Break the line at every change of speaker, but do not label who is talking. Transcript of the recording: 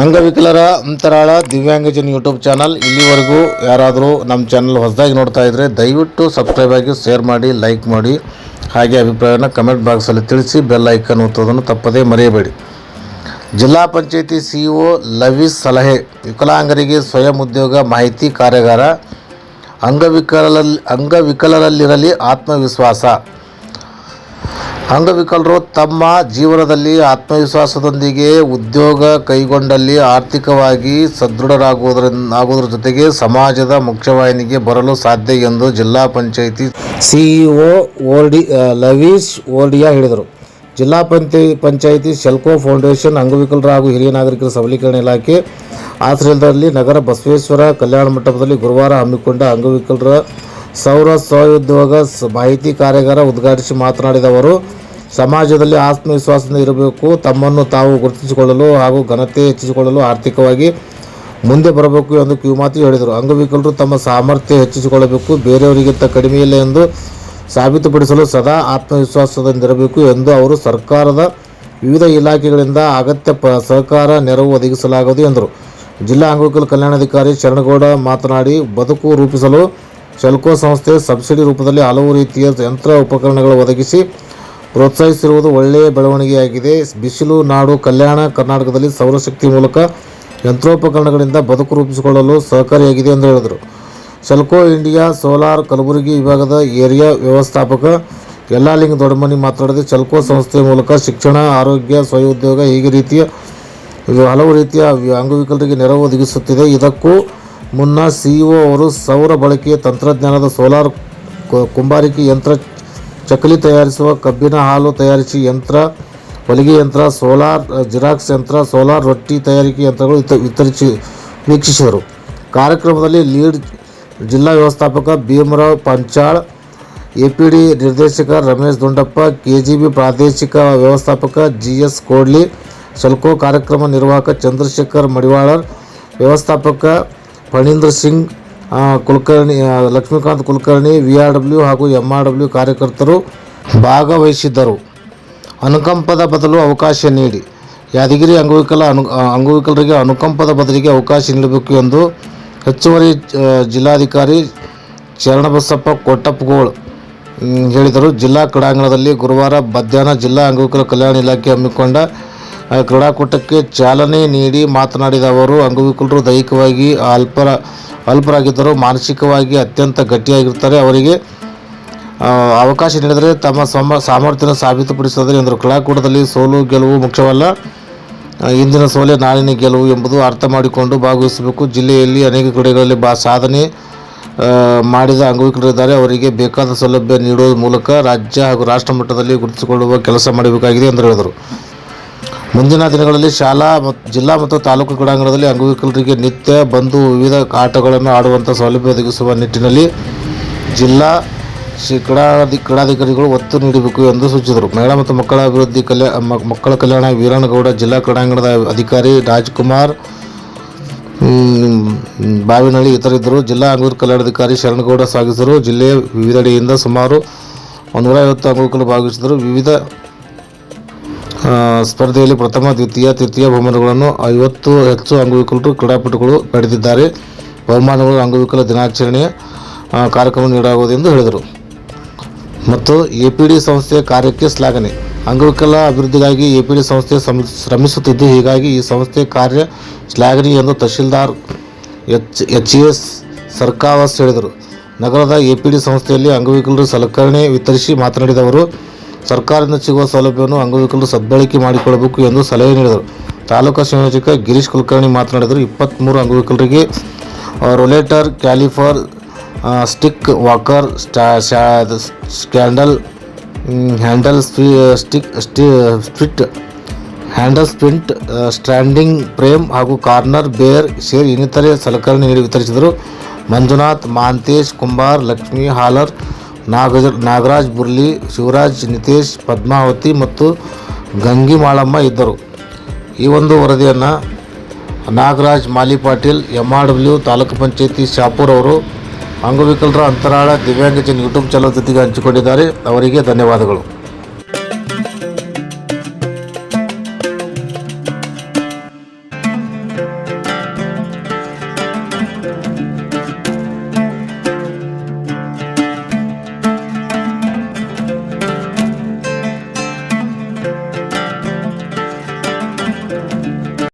ಅಂಗವಿಕಲರ ಅಂತರಾಳ ದಿವ್ಯಾಂಗಜನ್ YouTube channel ಇಲ್ಲಿವರೆಗೂ ಯಾರಾದರೂ ನಮ್ಮ ಚಾನಲ್ ಹೊಸದಾಗಿ ನೋಡ್ತಾ ಇದ್ದರೆ ದಯವಿಟ್ಟು ಸಬ್ಸ್ಕ್ರೈಬ್ ಆಗಿ ಶೇರ್ ಮಾಡಿ ಲೈಕ್ ಮಾಡಿ. ಹಾಗೆ ಅಭಿಪ್ರಾಯನ ಕಮೆಂಟ್ ಬಾಕ್ಸಲ್ಲಿ ತಿಳಿಸಿ ಬೆಲ್ ಐಕನ್ ಒತ್ತೋದನ್ನು ತಪ್ಪದೇ ಮರೆಯಬೇಡಿ. ಜಿಲ್ಲಾ ಪಂಚಾಯತಿ ಒ ಲವೀಸ್ ಸಲಹೆ. ವಿಕಲಾಂಗರಿಗೆ ಸ್ವಯಂ ಉದ್ಯೋಗ ಮಾಹಿತಿ ಕಾರ್ಯಾಗಾರ. ಅಂಗವಿಕಲರಲ್ಲಿ ಅಂಗವಿಕಲರಲ್ಲಿರಲಿ ಆತ್ಮವಿಶ್ವಾಸ. ಅಂಗವಿಕಲರು ತಮ್ಮ ಜೀವನದಲ್ಲಿ ಆತ್ಮವಿಶ್ವಾಸದೊಂದಿಗೆ ಉದ್ಯೋಗ ಕೈಗೊಂಡಲ್ಲಿ ಆರ್ಥಿಕವಾಗಿ ಸದೃಢರಾಗುವುದರಿಂದ, ಆಗುವುದರ ಜೊತೆಗೆ ಸಮಾಜದ ಮುಖ್ಯವಾಹಿನಿಗೆ ಬರಲು ಸಾಧ್ಯ ಎಂದು ಜಿಲ್ಲಾ ಪಂಚಾಯಿತಿ ಸಿಇಒ ಓರ್ಡಿ ಲವೀಶ್ ಓರ್ಡಿಯಾ ಹೇಳಿದರು. ಜಿಲ್ಲಾ ಪಂಚಾಯ ಪಂಚಾಯಿತಿ ಶೆಲ್ಕೋ ಫೌಂಡೇಶನ್ ಅಂಗವಿಕಲರ ಹಾಗೂ ಹಿರಿಯ ನಾಗರಿಕರ ಸಬಲೀಕರಣ ಇಲಾಖೆ ಆಶ್ರಯದಲ್ಲಿ ನಗರ ಬಸವೇಶ್ವರ ಕಲ್ಯಾಣ ಮಂಟಪದಲ್ಲಿ ಗುರುವಾರ ಹಮ್ಮಿಕೊಂಡ ಅಂಗವಿಕಲರ ಸೌರ ಸ್ವಉದ್ಯೋಗ ಸ- ಮಾಹಿತಿ ಕಾರ್ಯಾಗಾರ ಉದ್ಘಾಟಿಸಿ ಮಾತನಾಡಿದ ಅವರು ಸಮಾಜದಲ್ಲಿ ಆತ್ಮವಿಶ್ವಾಸದಿಂದ ಇರಬೇಕು, ತಮ್ಮನ್ನು ತಾವು ಗುರುತಿಸಿಕೊಳ್ಳಲು ಹಾಗೂ ಘನತೆ ಹೆಚ್ಚಿಸಿಕೊಳ್ಳಲು ಆರ್ಥಿಕವಾಗಿ ಮುಂದೆ ಬರಬೇಕು ಎಂದು ಕಿವಿಮಾತು ಹೇಳಿದರು. ಅಂಗವಿಕಲರು ತಮ್ಮ ಸಾಮರ್ಥ್ಯ ಹೆಚ್ಚಿಸಿಕೊಳ್ಳಬೇಕು, ಬೇರೆಯವರಿಗಿಂತ ಕಡಿಮೆಯಿಲ್ಲ ಎಂದು ಸಾಬೀತುಪಡಿಸಲು ಸದಾ ಆತ್ಮವಿಶ್ವಾಸದಿಂದಿರಬೇಕು ಎಂದು ಅವರು ಸರ್ಕಾರದ ವಿವಿಧ ಇಲಾಖೆಗಳಿಂದ ಅಗತ್ಯ ಪ, ಸಹಕಾರ ನೆರವು ಒದಗಿಸಲಾಗುವುದು ಎಂದರು. ಜಿಲ್ಲಾ ಅಂಗವಿಕಲ ಕಲ್ಯಾಣಾಧಿಕಾರಿ ಶರಣಗೌಡ ಮಾತನಾಡಿ, ಬದುಕು ರೂಪಿಸಲು ಶೆಲ್ಕೋ ಸಂಸ್ಥೆ ಸಬ್ಸಿಡಿ ರೂಪದಲ್ಲಿ ಹಲವು ರೀತಿಯ ಯಂತ್ರ ಉಪಕರಣಗಳು ಒದಗಿಸಿ ಪ್ರೋತ್ಸಾಹಿಸಿರುವುದು ಒಳ್ಳೆಯ ಬೆಳವಣಿಗೆಯಾಗಿದೆ. ಬಿಸಿಲು, ನಾಡು, ಕಲ್ಯಾಣ ಕರ್ನಾಟಕದಲ್ಲಿ ಸೌರಶಕ್ತಿ ಮೂಲಕ ಯಂತ್ರೋಪಕರಣಗಳಿಂದ ಬದುಕು ರೂಪಿಸಿಕೊಳ್ಳಲು ಸಹಕಾರಿಯಾಗಿದೆ ಎಂದು ಹೇಳಿದರು. ಸೆಲ್ಕೋ ಇಂಡಿಯಾ ಸೋಲಾರ್ ಕಲಬುರಗಿ ವಿಭಾಗದ ಏರಿಯಾ ವ್ಯವಸ್ಥಾಪಕ ಯಲ್ಲಾಲಿಂಗ್ ದೊಡ್ಡಮನಿ ಮಾತನಾಡಿದ ಚಲ್ಕೋ ಸಂಸ್ಥೆಯ ಮೂಲಕ ಶಿಕ್ಷಣ, ಆರೋಗ್ಯ ಸ್ವಯಂ ಹೀಗೆ ರೀತಿಯ ಹಲವು ರೀತಿಯ ಅಂಗವಿಕಲರಿಗೆ ನೆರವು ಒದಗಿಸುತ್ತಿದೆ. ಇದಕ್ಕೂ ಮುನ್ನ ಸಿಇಒ ಅವರು ಸೌರ ಬಳಕೆಯ ತಂತ್ರಜ್ಞಾನದ ಸೋಲಾರ್ ಕುಂಬಾರಿಕೆ ಯಂತ್ರ ಚಕ್ಕಲಿ ತಯಾರಿಸುವ ಕಬ್ಬಿನ ಹಾಲು ತಯಾರಿಸಿ ಯಂತ್ರ ಹೊಲಿಗೆ ಯಂತ್ರ ಸೋಲಾರ್ ಅ, ಜಿರಾಕ್ಸ್ ಯಂತ್ರ ಸೋಲಾರ್ ರೊಟ್ಟಿ ತಯಾರಿಕೆ ಯಂತ್ರಗಳು ವಿತ- ವಿತರಿಸಿ ವೀಕ್ಷಿಸಿದರು ಕಾರ್ಯಕ್ರಮದಲ್ಲಿ ಲೀಡ್ ಜಿಲ್ಲಾ ವ್ಯವಸ್ಥಾಪಕ ಭೀಮರಾವ್ ಪಂಚಾಳ್ ಎಪಿಡಿ ನಿರ್ದೇಶಕ ರಮೇಶ್ ದುಂಡಪ್ಪ ಕೆಜಿಬಿ ಪ್ರಾದೇಶಿಕ ವ್ಯವಸ್ಥಾಪಕ ಜಿಎಸ್ ಕೋಡ್ಲಿ ಸೆಲ್ಕೋ ಕಾರ್ಯಕ್ರಮ ನಿರ್ವಾಹಕ ಚಂದ್ರಶೇಖರ್ ಮಡಿವಾಳರ್ ವ್ಯವಸ್ಥಾಪಕ ಫಣೀಂದ್ರ ಸಿಂಗ್ ಆ, Kulkarni Lakshmikant Kulkarni V R W ಹಾಗೂ ಎಂ ಆರ್ ಡಬ್ಲ್ಯೂ ಕಾರ್ಯಕರ್ತರು ಭಾಗವಹಿಸಿದ್ದರು. ಅನುಕಂಪದ ಬದಲು ಅವಕಾಶ ನೀಡಿ. ಯಾದಗಿರಿ ಅಂಗವಿಕಲ ಅನು ಅಂಗವಿಕಲರಿಗೆ ಅನುಕಂಪದ ಬದಲಿಗೆ ಅವಕಾಶ ನೀಡಬೇಕು ಎಂದು ಹೆಚ್ಚುವರಿ ಜಿಲ್ಲಾಧಿಕಾರಿ ಚರಣಬಸಪ್ಪ ಕೊಟ್ಟಪ್ಪಗೋಳ್ ಹೇಳಿದರು. ಜಿಲ್ಲಾ ಕ್ರೀಡಾಂಗಣದಲ್ಲಿ ಗುರುವಾರ ಮಧ್ಯಾಹ್ನ ಜಿಲ್ಲಾ ಅಂಗವಿಕಲ ಕಲ್ಯಾಣ ಇಲಾಖೆ ಹಮ್ಮಿಕೊಂಡ ಕ್ರೀಡಾಕೂಟಕ್ಕೆ ಚಾಲನೆ ನೀಡಿ ಮಾತನಾಡಿದ ಅವರು, ಅಂಗವಿಕಲರು ದೈಹಿಕವಾಗಿ ಅಲ್ಪರ, ಅಲ್ಪರಾಗಿದ್ದರೂ ಮಾನಸಿಕವಾಗಿ ಅತ್ಯಂತ ಗಟ್ಟಿಯಾಗಿರ್ತಾರೆ ಅವರಿಗೆ ಅವಕಾಶ ನೀಡಿದರೆ ತಮ್ಮ ಸಮ, ಸಾಮರ್ಥ್ಯನ ಸಾಬೀತುಪಡಿಸುತ್ತಾರೆ ಎಂದರು. ಕ್ರೀಡಾಕೂಟದಲ್ಲಿ ಸೋಲು ಗೆಲುವು ಮುಖ್ಯವಲ್ಲ. ಇಂದಿನ ಸೋಲೆ ನಾಳಿನ ಗೆಲುವು ಎಂಬುದು ಅರ್ಥ ಮಾಡಿಕೊಂಡು ಭಾಗವಹಿಸಬೇಕು. ಜಿಲ್ಲೆಯಲ್ಲಿ ಅನೇಕ ಕ್ರೀಡೆಗಳಲ್ಲಿ ಬಾ, ಸಾಧನೆ ಮಾಡಿದ ಅಂಗವಿಕಲರಿದ್ದಾರೆ ಅವರಿಗೆ ಬೇಕಾದ ಸೌಲಭ್ಯ ನೀಡುವ ಮೂಲಕ ರಾಜ್ಯ ಹಾಗೂ ರಾಷ್ಟ್ರ ಮಟ್ಟದಲ್ಲಿ ಗುರುತಿಸಿಕೊಳ್ಳುವ ಕೆಲಸ ಮಾಡಬೇಕಾಗಿದೆ ಎಂದು ಹೇಳಿದರು. ಮುಂದಿನ ದಿನಗಳಲ್ಲಿ ಶಾಲಾ ಮತ್ತು ಜಿಲ್ಲಾ ಮತ್ತು ತಾಲೂಕು ಕ್ರೀಡಾಂಗಣದಲ್ಲಿ ಅಂಗವಿಕಲರಿಗೆ ನಿತ್ಯ ಬಂದು ವಿವಿಧ ಆಟಗಳನ್ನು ಆಡುವಂಥ ಸೌಲಭ್ಯ ಒದಗಿಸುವ ನಿಟ್ಟಿನಲ್ಲಿ ಜಿಲ್ಲಾ ಕ್ರೀಡಾಧಿ ಕ್ರೀಡಾಧಿಕಾರಿಗಳು ಒತ್ತು ನೀಡಬೇಕು ಎಂದು ಸೂಚಿಸಿದರು. ಮಹಿಳಾ ಮತ್ತು ಮಕ್ಕಳ ಅಭಿವೃದ್ಧಿ ಕಲ್ಯಾ ಮಕ್ಕಳ ಕಲ್ಯಾಣ ವೀರಣ್ಣಗೌಡ ಜಿಲ್ಲಾ ಕ್ರೀಡಾಂಗಣದ ಅಧಿಕಾರಿ ರಾಜ್ಕುಮಾರ್ ಬಾವಿನಹಳ್ಳಿ ಇತರಿದ್ದರು. ಜಿಲ್ಲಾ ಅಂಗವಿಕಲ ಕಲ್ಯಾಣಾಧಿಕಾರಿ ಶರಣಗೌಡ ಸಾಗಿಸಿದರು. ಜಿಲ್ಲೆಯ ವಿವಿಧೆಡೆಯಿಂದ ಸುಮಾರು ನೂರೈವತ್ತು ಅಂಗವಿಕಲು ಭಾಗವಹಿಸಿದರು ವಿವಿಧ ಸ್ಪರ್ಧೆಯಲ್ಲಿ ಪ್ರಥಮ, ದ್ವಿತೀಯ, ತೃತೀಯ ಬಹುಮಾನಗಳನ್ನು ಐವತ್ತು ಹೆಚ್ಚು ಅಂಗವಿಕಲರು ಕ್ರೀಡಾಪಟುಗಳು ಪಡೆದಿದ್ದಾರೆ. ಬಹುಮಾನಗಳು ಅಂಗವಿಕಲ ದಿನಾಚರಣೆಯ ಕಾರ್ಯಕ್ರಮ ನೀಡಲಾಗುವುದು ಎಂದು ಹೇಳಿದರು. ಮತ್ತು ಎ ಪಿ ಡಿ ಸಂಸ್ಥೆಯ ಕಾರ್ಯಕ್ಕೆ ಶ್ಲಾಘನೆ. ಅಂಗವಿಕಲ ಅಭಿವೃದ್ಧಿಗಾಗಿ ಎ ಪಿ ಡಿ ಸಂಸ್ಥೆ ಶ್ರಮಿಸುತ್ತಿದ್ದು, ಹೀಗಾಗಿ ಈ ಸಂಸ್ಥೆ ಕಾರ್ಯ ಶ್ಲಾಘನೀಯ ಎಂದು tahsildar H H S Sarkavas ಹೇಳಿದರು. ನಗರದ ಎ ಪಿ ಡಿ ಸಂಸ್ಥೆಯಲ್ಲಿ ಅಂಗವಿಕಲರು ಸಲಕರಣೆ ವಿತರಿಸಿ ಮಾತನಾಡಿದ ಅವರು ಸರ್ಕಾರದಿಂದ ಸಿಗುವ ಸೌಲಭ್ಯವನ್ನು ಅಂಗವಿಕಲರು ಸದ್ಬಳಕೆ ಮಾಡಿಕೊಳ್ಳಬೇಕು ಎಂದು ಸಲಹೆ ನೀಡಿದರು. ತಾಲೂಕು ಸಂಯೋಜಕ ಗಿರೀಶ್ ಕುಲಕರ್ಣಿ ಮಾತನಾಡಿದರು. ಇಪ್ಪತ್ತ್ಮೂರು ಅಂಗವಿಕಲರಿಗೆ rollator caliper stick walker scandal handle stick ಸ್ಟಿ spit handle splint standing frame ಹಾಗೂ ಕಾರ್ನರ್ ಬೇರ್ ಸೇರಿ ಇನ್ನಿತರೆ ಸಲಕರಣೆ ನೀಡಿ ವಿತರಿಸಿದರು. ಮಂಜುನಾಥ್, ಮಾಂತೇಶ್, ಕುಂಬಾರ್, ಲಕ್ಷ್ಮೀ, ಹಾಲರ್ ನಾಗಜ ನಾಗರಾಜ್ ಬುರ್ಲಿ ಶಿವರಾಜ್, ನಿತೇಶ್, ಪದ್ಮಾವತಿ ಮತ್ತು ಗಂಗಿ ಮಾಳಮ್ಮ ಇದ್ದರು. ಈ ಒಂದು ವರದಿಯನ್ನು Nagaraj Mali Patil M R W taluk panchayat Shapur ಅವರು ಅಂಗವಿಕಲರ ಅಂತರಾಳ ದಿವ್ಯಾಂಗಜನ್ ಯೂಟ್ಯೂಬ್ ಚಾನಲ್ ಜೊತೆಗೆ ಹಂಚಿಕೊಂಡಿದ್ದಾರೆ. ಅವರಿಗೆ
ಧನ್ಯವಾದಗಳು.